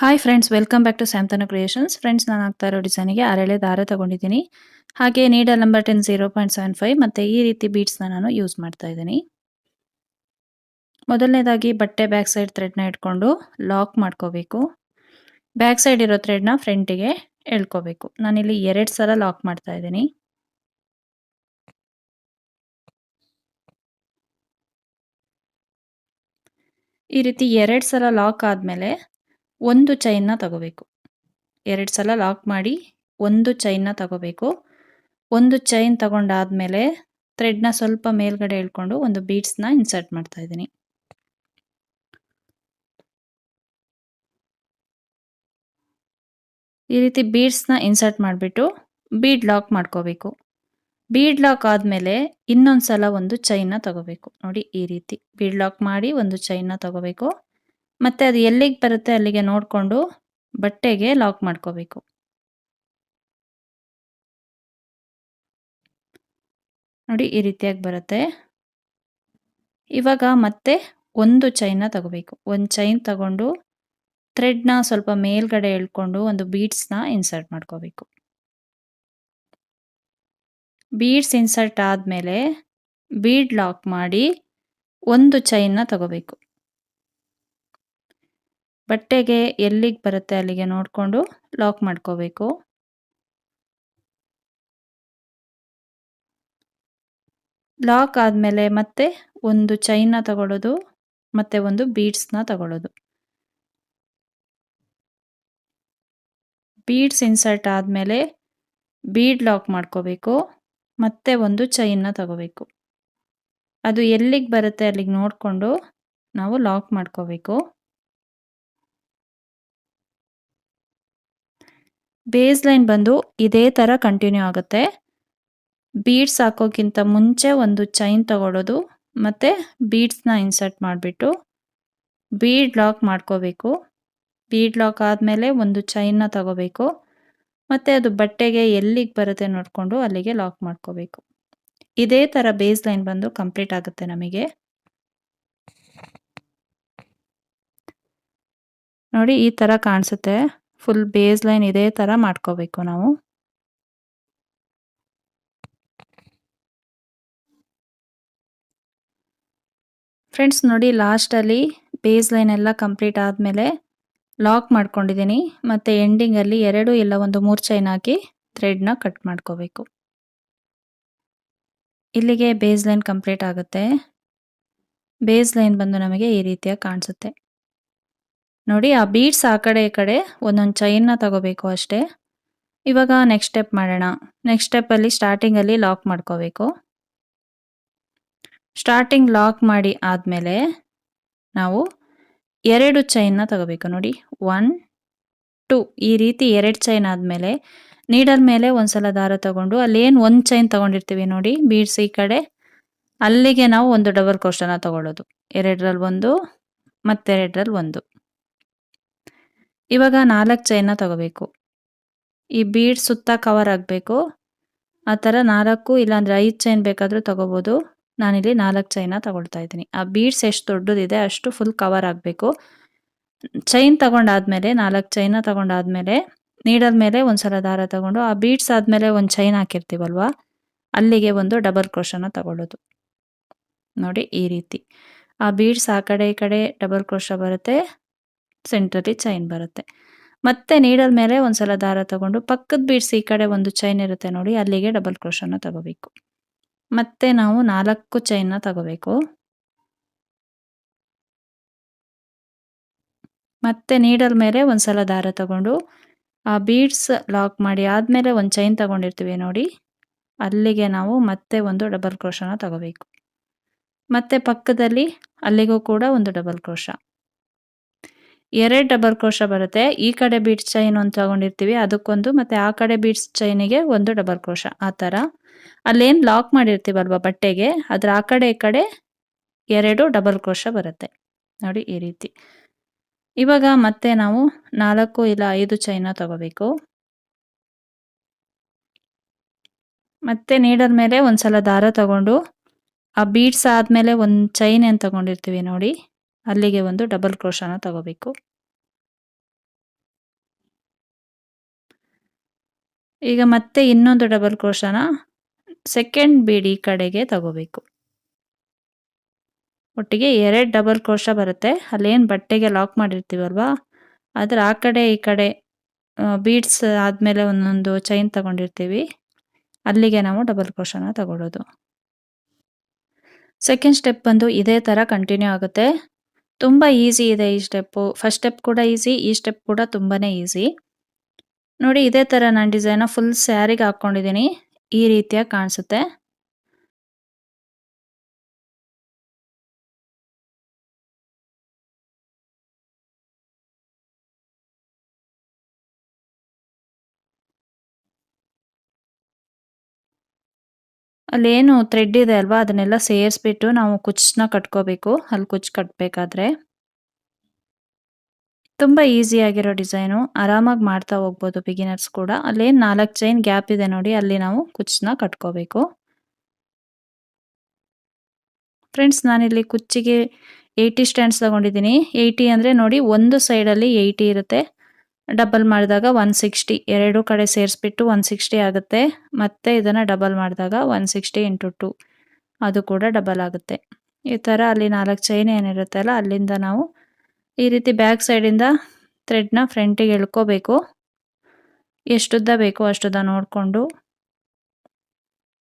Hi friends welcome back to ಸ್ಯಾಮ್ತನ creations friends ನಾನು ಆಗ್ತಾ ಇರೋ ಡಿಸೈನಿಗೆ ಅರಳೆ ದಾರ ತಗೊಂಡಿದ್ದೀನಿ. ಹಾಗೆ needle number ten zero point seven five ಮತ್ತು ಈ ರೀತಿ ಬೀಡ್ಸ್ನ ನಾನು ಯೂಸ್ ಮಾಡ್ತಾ ಇದ್ದೀನಿ. ಮೊದಲನೇದಾಗಿ ಬಟ್ಟೆ ಬ್ಯಾಕ್ ಸೈಡ್ ಥ್ರೆಡ್ನ ಇಟ್ಕೊಂಡು ಲಾಕ್ ಮಾಡ್ಕೋಬೇಕು. ಬ್ಯಾಕ್ ಸೈಡ್ ಇರೋ ಥ್ರೆಡ್ನ ಫ್ರಂಟಿಗೆ ಎಳ್ಕೋಬೇಕು. ನಾನಿಲ್ಲಿ ಎರಡು ಸಲ ಲಾಕ್ ಮಾಡ್ತಾ ಇದ್ದೀನಿ. ಈ ರೀತಿ ಎರಡು ಸಲ ಲಾಕ್ ಆದಮೇಲೆ ಒಂದು ಚೈನ್ನ ತಗೋಬೇಕು. ಎರಡು ಸಲ ಲಾಕ್ ಮಾಡಿ ಒಂದು ಚೈನ್ನ ತಗೋಬೇಕು. ಒಂದು ಚೈನ್ ತಗೊಂಡಾದ್ಮೇಲೆ ಥ್ರೆಡ್ನ ಸ್ವಲ್ಪ ಮೇಲ್ಗಡೆ ಇಳ್ಕೊಂಡು ಒಂದು ಬೀಡ್ಸ್ನ ಇನ್ಸರ್ಟ್ ಮಾಡ್ತಾ ಇದ್ದೀನಿ. ಈ ರೀತಿ ಬೀಡ್ಸ್ನ ಇನ್ಸರ್ಟ್ ಮಾಡಿಬಿಟ್ಟು ಬೀಡ್ ಲಾಕ್ ಮಾಡ್ಕೋಬೇಕು. ಬೀಡ್ ಲಾಕ್ ಆದಮೇಲೆ ಇನ್ನೊಂದು ಸಲ ಒಂದು ಚೈನ್ನ ತಗೋಬೇಕು. ನೋಡಿ ಈ ರೀತಿ ಬೀಡ್ ಲಾಕ್ ಮಾಡಿ ಒಂದು ಚೈನ್ನ ತಗೋಬೇಕು. ಮತ್ತೆ ಅದು ಎಲ್ಲಿಗೆ ಬರುತ್ತೆ ಅಲ್ಲಿಗೆ ನೋಡಿಕೊಂಡು ಬಟ್ಟೆಗೆ ಲಾಕ್ ಮಾಡ್ಕೋಬೇಕು. ನೋಡಿ ಈ ರೀತಿಯಾಗಿ ಬರುತ್ತೆ. ಇವಾಗ ಮತ್ತೆ ಒಂದು ಚೈನ್ನ ತಗೋಬೇಕು. ಒಂದು ಚೈನ್ ತಗೊಂಡು ಥ್ರೆಡ್ನ ಸ್ವಲ್ಪ ಮೇಲ್ಗಡೆ ಎಳ್ಕೊಂಡು ಒಂದು ಬೀಡ್ಸ್ನ ಇನ್ಸರ್ಟ್ ಮಾಡ್ಕೋಬೇಕು. ಬೀಡ್ಸ್ ಇನ್ಸರ್ಟ್ ಆದಮೇಲೆ ಬೀಡ್ ಲಾಕ್ ಮಾಡಿ ಒಂದು ಚೈನ್ನ ತಗೋಬೇಕು. ಬಟ್ಟೆಗೆ ಎಲ್ಲಿಗೆ ಬರುತ್ತೆ ಅಲ್ಲಿಗೆ ನೋಡಿಕೊಂಡು ಲಾಕ್ ಮಾಡ್ಕೋಬೇಕು. ಲಾಕ್ ಆದಮೇಲೆ ಮತ್ತೆ ಒಂದು ಚೈನ್ನ ತಗೊಳ್ಳೋದು ಮತ್ತೆ ಒಂದು ಬೀಡ್ಸ್ನ ತಗೊಳ್ಳೋದು ಬೀಡ್ಸ್ ಇನ್ಸರ್ಟ್ ಆದಮೇಲೆ ಬೀಡ್ ಲಾಕ್ ಮಾಡ್ಕೋಬೇಕು, ಮತ್ತೆ ಒಂದು ಚೈನ್ನ ತಗೋಬೇಕು. ಅದು ಎಲ್ಲಿಗೆ ಬರುತ್ತೆ ಅಲ್ಲಿಗೆ ನೋಡಿಕೊಂಡು ನಾವು ಲಾಕ್ ಮಾಡ್ಕೋಬೇಕು. ಬೇಸ್ ಲೈನ್ ಬಂದು ಇದೇ ಥರ ಕಂಟಿನ್ಯೂ ಆಗುತ್ತೆ. ಬೀಡ್ಸ್ ಹಾಕೋಕ್ಕಿಂತ ಮುಂಚೆ ಒಂದು ಚೈನ್ ತಗೊಳ್ಳೋದು ಮತ್ತು ಬೀಡ್ಸ್ನ ಇನ್ಸರ್ಟ್ ಮಾಡಿಬಿಟ್ಟು ಬೀಡ್ ಲಾಕ್ ಮಾಡ್ಕೋಬೇಕು. ಬೀಡ್ ಲಾಕ್ ಆದಮೇಲೆ ಒಂದು ಚೈನ್ನ ತಗೋಬೇಕು, ಮತ್ತು ಅದು ಬಟ್ಟೆಗೆ ಎಲ್ಲಿಗೆ ಬರುತ್ತೆ ನೋಡಿಕೊಂಡು ಅಲ್ಲಿಗೆ ಲಾಕ್ ಮಾಡ್ಕೋಬೇಕು. ಇದೇ ಥರ ಬೇಸ್ ಲೈನ್ ಬಂದು ಕಂಪ್ಲೀಟ್ ಆಗುತ್ತೆ ನಮಗೆ. ನೋಡಿ ಈ ಥರ ಕಾಣಿಸುತ್ತೆ. ಫುಲ್ ಬೇಸ್ ಲೈನ್ ಇದೇ ಥರ ಮಾಡ್ಕೋಬೇಕು ನಾವು. ಫ್ರೆಂಡ್ಸ್ ನೋಡಿ ಲಾಸ್ಟಲ್ಲಿ ಬೇಸ್ ಲೈನ್ ಎಲ್ಲ ಕಂಪ್ಲೀಟ್ ಆದಮೇಲೆ ಲಾಕ್ ಮಾಡ್ಕೊಂಡಿದ್ದೀನಿ. ಮತ್ತು ಎಂಡಿಂಗಲ್ಲಿ ಎರಡು ಇಲ್ಲ ಒಂದು ಮೂರು ಚೈನ್ ಹಾಕಿ ಥ್ರೆಡ್ನ ಕಟ್ ಮಾಡ್ಕೋಬೇಕು. ಇಲ್ಲಿಗೆ ಬೇಸ್ ಲೈನ್ ಕಂಪ್ಲೀಟ್ ಆಗುತ್ತೆ. ಬೇಸ್ ಲೈನ್ ಬಂದು ನಮಗೆ ಈ ರೀತಿಯಾಗಿ ಕಾಣಿಸುತ್ತೆ. ನೋಡಿ, ಆ ಬೀಡ್ಸ್ ಆ ಕಡೆ ಈ ಕಡೆ ಒಂದೊಂದು ಚೈನ್ನ ತಗೋಬೇಕು ಅಷ್ಟೇ. ಇವಾಗ ನೆಕ್ಸ್ಟ್ ಸ್ಟೆಪ್ ಮಾಡೋಣ. ನೆಕ್ಸ್ಟ್ ಸ್ಟೆಪ್ಪಲ್ಲಿ ಸ್ಟಾರ್ಟಿಂಗಲ್ಲಿ ಲಾಕ್ ಮಾಡ್ಕೋಬೇಕು. ಸ್ಟಾರ್ಟಿಂಗ್ ಲಾಕ್ ಮಾಡಿ ಆದಮೇಲೆ ನಾವು ಎರಡು ಚೈನ್ನ ತಗೋಬೇಕು. ನೋಡಿ ಒನ್ ಟು ಈ ರೀತಿ ಎರಡು ಚೈನ್ ಆದಮೇಲೆ ನೀಡಲ್ ಮೇಲೆ ಒಂದ್ಸಲ ದಾರ ತಗೊಂಡು ಅಲ್ಲೇನು ಒಂದು ಚೈನ್ ತಗೊಂಡಿರ್ತೀವಿ ನೋಡಿ ಬೀಡ್ಸ್ ಈ ಕಡೆ. ಅಲ್ಲಿಗೆ ನಾವು ಒಂದು ಡಬಲ್ ಕ್ರೋಶನ ತಗೊಳ್ಳೋದು. ಎರಡರಲ್ಲಿ ಒಂದು, ಮತ್ತೆರಡರಲ್ಲಿ ಒಂದು. ಇವಾಗ ನಾಲ್ಕು ಚೈನ ತಗೋಬೇಕು. ಈ ಬೀಡ್ ಸುತ್ತ ಕವರ್ ಆಗಬೇಕು. ಆ ಥರ ನಾಲ್ಕು ಇಲ್ಲಾಂದರೆ ಐದು ಚೈನ್ ಬೇಕಾದರೂ ತಗೋಬೋದು. ನಾನಿಲ್ಲಿ ನಾಲ್ಕು ಚೈನ ತಗೊಳ್ತಾ ಇದ್ದೀನಿ. ಆ ಬೀಡ್ಸ್ ಎಷ್ಟು ದೊಡ್ಡದಿದೆ ಅಷ್ಟು ಫುಲ್ ಕವರ್ ಆಗಬೇಕು. ಚೈನ್ ತಗೊಂಡಾದ್ಮೇಲೆ, ನಾಲ್ಕು ಚೈನ ತಗೊಂಡಾದ್ಮೇಲೆ ನೀಡಲ್ ಮೇಲೆ ಒಂದ್ಸಲ ದಾರ ತಗೊಂಡು, ಆ ಬೀಡ್ಸ್ ಆದಮೇಲೆ ಒಂದು ಚೈನ್ ಹಾಕಿರ್ತೀವಲ್ವ, ಅಲ್ಲಿಗೆ ಒಂದು ಡಬಲ್ ಕ್ರೋಶನ ತಗೊಳ್ಳೋದು. ನೋಡಿ ಈ ರೀತಿ. ಆ ಬೀಡ್ಸ್ ಆ ಕಡೆ ಈ ಕಡೆ ಡಬಲ್ ಕ್ರೋಶ ಬರುತ್ತೆ. ಸೆಂಟ್ರಲ್ಲಿ ಚೈನ್ ಬರುತ್ತೆ. ಮತ್ತೆ ನೀಡಲ್ ಮೇಲೆ ಒಂದ್ಸಲ ದಾರ ತಗೊಂಡು ಪಕ್ಕದ ಬೀಡ್ಸ್ ಈ ಕಡೆ ಒಂದು ಚೈನ್ ಇರುತ್ತೆ ನೋಡಿ, ಅಲ್ಲಿಗೆ ಡಬಲ್ ಕ್ರೋಶನ ತಗೋಬೇಕು. ಮತ್ತೆ ನಾವು ನಾಲ್ಕು ಚೈನ್ನ ತಗೋಬೇಕು. ಮತ್ತೆ ನೀಡಲ್ ಮೇಲೆ ಒಂದ್ಸಲ ದಾರ ತಗೊಂಡು ಆ ಬೀಡ್ಸ್ ಲಾಕ್ ಮಾಡಿ ಆದಮೇಲೆ ಒಂದು ಚೈನ್ ತಗೊಂಡಿರ್ತೀವಿ ನೋಡಿ, ಅಲ್ಲಿಗೆ ನಾವು ಮತ್ತೆ ಒಂದು ಡಬಲ್ ಕ್ರೋಶನ ತಗೋಬೇಕು. ಮತ್ತೆ ಪಕ್ಕದಲ್ಲಿ ಅಲ್ಲಿಗೂ ಕೂಡ ಒಂದು ಡಬಲ್ ಕ್ರೋಶ ಎರಡು ಡಬಲ್ ಕ್ರೋಶ ಬರುತ್ತೆ. ಈ ಕಡೆ ಬೀಡ್ಸ್ ಚೈನ್ ಒಂದು ತಗೊಂಡಿರ್ತೀವಿ, ಅದಕ್ಕೊಂದು, ಮತ್ತೆ ಆ ಕಡೆ ಬೀಡ್ಸ್ ಚೈನಿಗೆ ಒಂದು ಡಬಲ್ ಕ್ರೋಶ, ಆ ಥರ ಅಲ್ಲೇನು ಲಾಕ್ ಮಾಡಿರ್ತೀವಲ್ವ ಬಟ್ಟೆಗೆ ಅದ್ರ ಆ ಕಡೆ ಈ ಕಡೆ ಎರಡು ಡಬಲ್ ಕ್ರೋಶ ಬರುತ್ತೆ. ನೋಡಿ ಈ ರೀತಿ. ಇವಾಗ ಮತ್ತೆ ನಾವು ನಾಲ್ಕು ಇಲ್ಲ ಐದು ಚೈನ ತಗೋಬೇಕು. ಮತ್ತೆ ನೀಡದ ಮೇಲೆ ಒಂದ್ಸಲ ದಾರ ತಗೊಂಡು, ಆ ಬೀಡ್ಸ್ ಆದಮೇಲೆ ಒಂದು ಚೈನ್ ಏನು ತಗೊಂಡಿರ್ತೀವಿ ನೋಡಿ. ಅಲ್ಲಿಗೆ ಒಂದು ಡಬಲ್ ಕ್ರೋಶನ ತಗೋಬೇಕು. ಈಗ ಮತ್ತೆ ಇನ್ನೊಂದು ಡಬಲ್ ಕ್ರೋಶನ ಸೆಕೆಂಡ್ ಬೀಡಿ ಕಡೆಗೆ ತಗೋಬೇಕು. ಒಟ್ಟಿಗೆ ಎರಡು ಡಬಲ್ ಕ್ರೋಶ ಬರುತ್ತೆ. ಅಲ್ಲೇನು ಬಟ್ಟೆಗೆ ಲಾಕ್ ಮಾಡಿರ್ತೀವಲ್ವಾ? ಆದರೆ ಆ ಕಡೆ ಈ ಕಡೆ ಬೀಡ್ಸ್ ಆದಮೇಲೆ ಒಂದೊಂದು ಚೈನ್ ತಗೊಂಡಿರ್ತೀವಿ. ಅಲ್ಲಿಗೆ ನಾವು ಡಬಲ್ ಕ್ರೋಶನ ತಗೊಳ್ಳೋದು. ಸೆಕೆಂಡ್ ಸ್ಟೆಪ್ ಬಂದು ಇದೇ ಥರ ಕಂಟಿನ್ಯೂ ಆಗುತ್ತೆ. ತುಂಬ ಈಸಿ ಇದೆ ಈ ಸ್ಟೆಪ್ಪು. ಫಸ್ಟ್ ಸ್ಟೆಪ್ ಕೂಡ ಈಸಿ, ಈ ಸ್ಟೆಪ್ ಕೂಡ ತುಂಬಾ ಈಸಿ. ನೋಡಿ, ಇದೇ ಥರ ನಾನು ಡಿಸೈನ ಫುಲ್ ಸ್ಯಾರಿಗೆ ಹಾಕ್ಕೊಂಡಿದ್ದೀನಿ ಈ ರೀತಿಯಾಗಿ ಕಾಣಿಸುತ್ತೆ. ಅಲ್ಲೇನು ಥ್ರೆಡ್ ಇದೆ ಅಲ್ವಾ? ಅದನ್ನೆಲ್ಲ ಸೇರಿಸ್ಬಿಟ್ಟು ನಾವು ಕುಚ್ಚನ್ನ ಕಟ್ಕೋಬೇಕು. ಅಲ್ಲಿ ಕುಚ್ ಕಟ್ಟಬೇಕಾದ್ರೆ ತುಂಬ ಈಸಿಯಾಗಿರೋ ಡಿಸೈನು ಆರಾಮಾಗಿ ಮಾಡ್ತಾ ಹೋಗ್ಬೋದು ಬಿಗಿನರ್ಸ್ ಕೂಡ. ಅಲ್ಲೇನು ನಾಲ್ಕು ಚೈನ್ ಗ್ಯಾಪ್ ಇದೆ ನೋಡಿ, ಅಲ್ಲಿ ನಾವು ಕುಚ್ಚನ್ನ ಕಟ್ಕೋಬೇಕು. ಫ್ರೆಂಡ್ಸ್ ನಾನಿಲ್ಲಿ ಕುಚ್ಚಿಗೆ ಏಯ್ಟಿ ಸ್ಟ್ಯಾಂಡ್ಸ್ ತಗೊಂಡಿದ್ದೀನಿ. ಏಯ್ಟಿ ಅಂದರೆ ನೋಡಿ, ಒಂದು ಸೈಡಲ್ಲಿ ಏಯ್ಟಿ ಇರುತ್ತೆ. ಡಬಲ್ ಮಾಡಿದಾಗ ಒನ್ ಸಿಕ್ಸ್ಟಿ ಎರಡು ಕಡೆ ಸೇರಿಸ್ಬಿಟ್ಟು ಒನ್ ಸಿಕ್ಸ್ಟಿ ಆಗುತ್ತೆ. ಮತ್ತೆ ಇದನ್ನು ಡಬಲ್ ಮಾಡಿದಾಗ ಒನ್ ಸಿಕ್ಸ್ಟಿ ಇಂಟು ಟು ಅದು ಕೂಡ ಡಬಲ್ ಆಗುತ್ತೆ. ಈ ಥರ ಅಲ್ಲಿ ನಾಲ್ಕು ಚೈನ್ ಏನಿರುತ್ತೆ ಅಲ್ಲ, ಅಲ್ಲಿಂದ ನಾವು ಈ ರೀತಿ ಬ್ಯಾಕ್ ಸೈಡಿಂದ ಥ್ರೆಡ್ನ ಫ್ರಂಟಿಗೆ ಎಳ್ಕೋಬೇಕು. ಎಷ್ಟುದ್ದ ಬೇಕು ಅಷ್ಟುದ್ದ ನೋಡಿಕೊಂಡು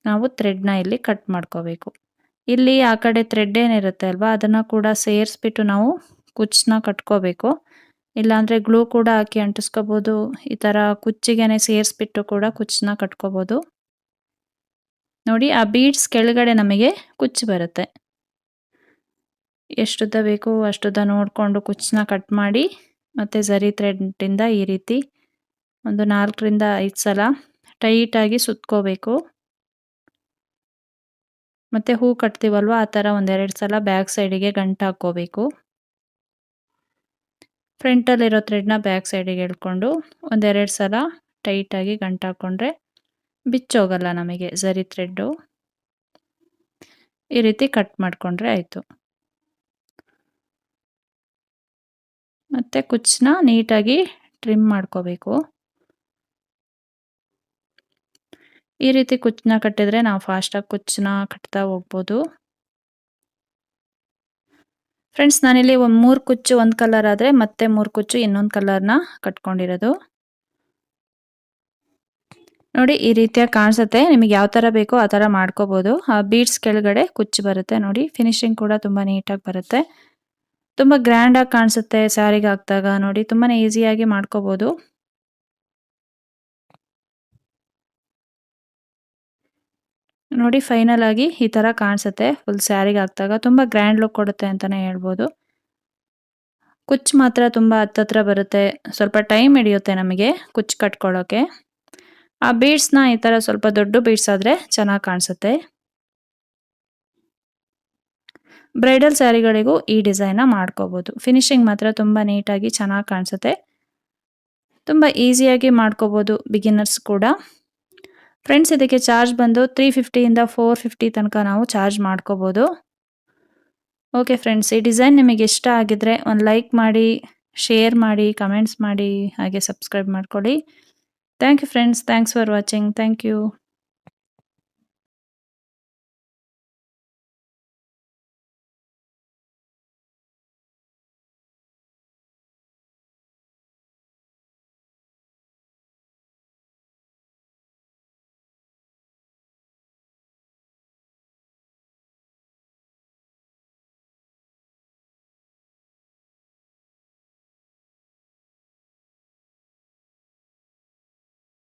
ನಾವು ಥ್ರೆಡ್ನ ಇಲ್ಲಿ ಕಟ್ ಮಾಡ್ಕೋಬೇಕು. ಇಲ್ಲಿ ಆ ಕಡೆ ಥ್ರೆಡ್ ಏನಿರುತ್ತೆ ಅಲ್ವಾ, ಅದನ್ನು ಕೂಡ ಸೇರಿಸ್ಬಿಟ್ಟು ನಾವು ಕುಚ್ಚನ್ನ ಕಟ್ಕೋಬೇಕು. ಇಲ್ಲಾಂದರೆ ಗ್ಲೂ ಕೂಡ ಹಾಕಿ ಅಂಟಿಸ್ಕೋಬೋದು. ಈ ಥರ ಕುಚ್ಚಿಗೆನೆ ಸೇರಿಸ್ಬಿಟ್ಟು ಕೂಡ ಕುಚ್ಚನ್ನ ಕಟ್ಕೋಬೋದು. ನೋಡಿ, ಆ ಬೀಡ್ಸ್ ಕೆಳಗಡೆ ನಮಗೆ ಕುಚ್ಚು ಬರುತ್ತೆ. ಎಷ್ಟುದ್ದ ಬೇಕು ಅಷ್ಟುದ್ದ ನೋಡಿಕೊಂಡು ಕುಚ್ಚನ್ನ ಕಟ್ ಮಾಡಿ, ಮತ್ತು ಝರಿ ಥ್ರೆಡ್ಡಿಂದ ಈ ರೀತಿ ಒಂದು ನಾಲ್ಕರಿಂದ ಐದು ಸಲ ಟೈಟಾಗಿ ಸುತ್ಕೋಬೇಕು. ಮತ್ತು ಹೂ ಕಟ್ತೀವಲ್ವ, ಆ ಥರ ಒಂದೆರಡು ಸಲ ಬ್ಯಾಕ್ ಸೈಡಿಗೆ ಗಂಟು ಹಾಕ್ಕೋಬೇಕು. ಫ್ರಂಟಲ್ಲಿರೋ ಥ್ರೆಡ್ನ ಬ್ಯಾಕ್ ಸೈಡಿಗೆ ಎಳ್ಕೊಂಡು ಒಂದೆರಡು ಸಲ ಟೈಟಾಗಿ ಗಂಟು ಹಾಕ್ಕೊಂಡ್ರೆ ಬಿಚ್ಚೋಗಲ್ಲ ನಮಗೆ ಝರಿ ಥ್ರೆಡ್ಡು. ಈ ರೀತಿ ಕಟ್ ಮಾಡಿಕೊಂಡ್ರೆ ಆಯಿತು. ಮತ್ತು ಕುಚ್ಚನ್ನ ನೀಟಾಗಿ ಟ್ರಿಮ್ ಮಾಡ್ಕೋಬೇಕು. ಈ ರೀತಿ ಕುಚ್ಚನ್ನ ಕಟ್ಟಿದರೆ ನಾವು ಫಾಸ್ಟಾಗಿ ಕುಚ್ಚನ್ನ ಕಟ್ತಾ ಹೋಗ್ಬೋದು. ಫ್ರೆಂಡ್ಸ್ ನಾನಿಲ್ಲಿ ಒಂದು ಮೂರು ಕುಚ್ಚು ಒಂದು ಕಲರ್ ಆದರೆ ಮತ್ತೆ ಮೂರು ಕುಚ್ಚು ಇನ್ನೊಂದು ಕಲರ್ನ ಕಟ್ಕೊಂಡಿರೋದು. ನೋಡಿ, ಈ ರೀತಿಯಾಗಿ ಕಾಣಿಸುತ್ತೆ. ನಿಮಗೆ ಯಾವ ಥರ ಬೇಕೋ ಆ ಥರ ಮಾಡ್ಕೋಬೋದು. ಆ ಬೀಡ್ಸ್ ಕೆಳಗಡೆ ಕುಚ್ಚು ಬರುತ್ತೆ ನೋಡಿ. ಫಿನಿಶಿಂಗ್ ಕೂಡ ತುಂಬ ನೀಟಾಗಿ ಬರುತ್ತೆ. ತುಂಬ ಗ್ರ್ಯಾಂಡಾಗಿ ಕಾಣಿಸುತ್ತೆ ಸ್ಯಾರಿಗೆ ಹಾಕಿದಾಗ ನೋಡಿ. ತುಂಬಾ ಈಸಿಯಾಗಿ ಮಾಡ್ಕೋಬೋದು. ನೋಡಿ ಫೈನಲ್ ಆಗಿ ಈ ಥರ ಕಾಣಿಸುತ್ತೆ. ಫುಲ್ ಸ್ಯಾರಿಗೆ ಹಾಕಿದಾಗ ತುಂಬ ಗ್ರ್ಯಾಂಡ್ ಲುಕ್ ಕೊಡುತ್ತೆ ಅಂತಲೇ ಹೇಳ್ಬೋದು. ಕುಚ್ ಮಾತ್ರ ತುಂಬ ಹತ್ತತ್ರ ಬರುತ್ತೆ. ಸ್ವಲ್ಪ ಟೈಮ್ ಹಿಡಿಯುತ್ತೆ ನಮಗೆ ಕುಚ್ ಕಟ್ಕೊಳ್ಳೋಕೆ ಆ ಬೀಡ್ಸ್ನ ಈ ಥರ ಸ್ವಲ್ಪ ದೊಡ್ಡ ಬೀಡ್ಸ್ ಆದರೆ ಚೆನ್ನಾಗಿ ಕಾಣಿಸುತ್ತೆ. ಬ್ರೈಡಲ್ ಸ್ಯಾರಿಗಳಿಗೂ ಈ ಡಿಸೈನ್ನ ಮಾಡ್ಕೋಬೋದು. ಫಿನಿಶಿಂಗ್ ಮಾತ್ರ ತುಂಬ ನೀಟಾಗಿ ಚೆನ್ನಾಗಿ ಕಾಣಿಸುತ್ತೆ. ತುಂಬ ಈಸಿಯಾಗಿ ಮಾಡ್ಕೋಬೋದು ಬಿಗಿನರ್ಸ್ ಕೂಡ. ಫ್ರೆಂಡ್ಸ್ ಇದಕ್ಕೆ ಚಾರ್ಜ್ ಬಂದು ತ್ರೀ ಫಿಫ್ಟಿಯಿಂದ ಫೋರ್ ಫಿಫ್ಟಿ ತನಕ ನಾವು ಚಾರ್ಜ್ ಮಾಡ್ಕೋಬೋದು. ಓಕೆ ಫ್ರೆಂಡ್ಸ್ ಈ ಡಿಸೈನ್ ನಿಮಗೆ ಇಷ್ಟ ಆಗಿದ್ರೆ ಒಂದು ಲೈಕ್ ಮಾಡಿ ಶೇರ್ ಮಾಡಿ ಕಮೆಂಟ್ಸ್ ಮಾಡಿ, ಹಾಗೆ ಸಬ್ಸ್ಕ್ರೈಬ್ ಮಾಡ್ಕೊಳ್ಳಿ. Thank you friends thanks for watching thank you